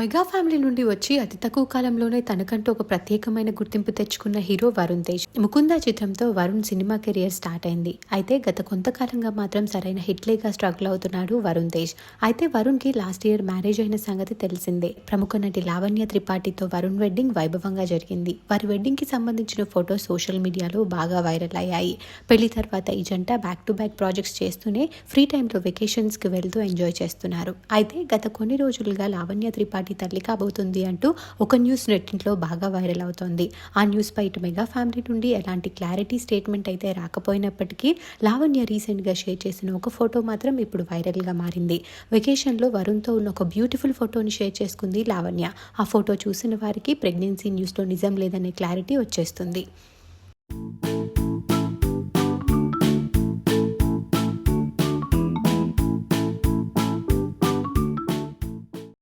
Mega family నుండి వచ్చి అతి తక్కువ కాలంలోనే తనకంటూ ఒక ప్రత్యేకమైన గుర్తింపు తెచ్చుకున్న హీరో వరుణ్ తేజ్. ముకుంద చిత్రంతో వరుణ్ సినిమా కెరియర్ స్టార్ట్ అయింది. అయితే గత కొంతకాలంగా మాత్రం సరైన హిట్లేగా స్ట్రగుల్ అవుతున్నాడు వరుణ్ తేజ్. అయితే వరుణ్కి లాస్ట్ ఇయర్ మ్యారేజ్ అయిన సంగతి తెలిసిందే. ప్రముఖ నటి లావణ్య త్రిపాఠితో వరుణ్ వెడ్డింగ్ వైభవంగా జరిగింది. వారి వెడ్డింగ్కి సంబంధించిన ఫోటోస్ సోషల్ మీడియాలో బాగా వైరల్ అయ్యాయి. పెళ్ళి తర్వాత ఈ జంట బ్యాక్ టు బ్యాక్ ప్రాజెక్ట్స్ చేస్తూనే ఫ్రీ టైంలో వెకేషన్స్కి వెళ్తూ ఎంజాయ్ చేస్తున్నారు. అయితే గత కొన్ని రోజులుగా లావణ్య త్రిపాఠి తల్లి కాబోతుంది అంటూ ఒక న్యూస్ నెట్టింట్లో బాగా వైరల్ అవుతోంది. ఆ న్యూస్ పై ఇటు మెగా ఫ్యామిలీ నుండి ఎలాంటి క్లారిటీ స్టేట్మెంట్ అయితే రాకపోయినప్పటికీ లావణ్య రీసెంట్గా షేర్ చేసిన ఒక ఫోటో మాత్రం ఇప్పుడు వైరల్గా మారింది. వెకేషన్లో వరుణ్తో ఉన్న ఒక బ్యూటిఫుల్ ఫోటోని షేర్ చేసుకుంది లావణ్య. ఆ ఫోటో చూసిన వారికి ప్రెగ్నెన్సీ న్యూస్లో నిజం లేదనే క్లారిటీ వచ్చేస్తుంది.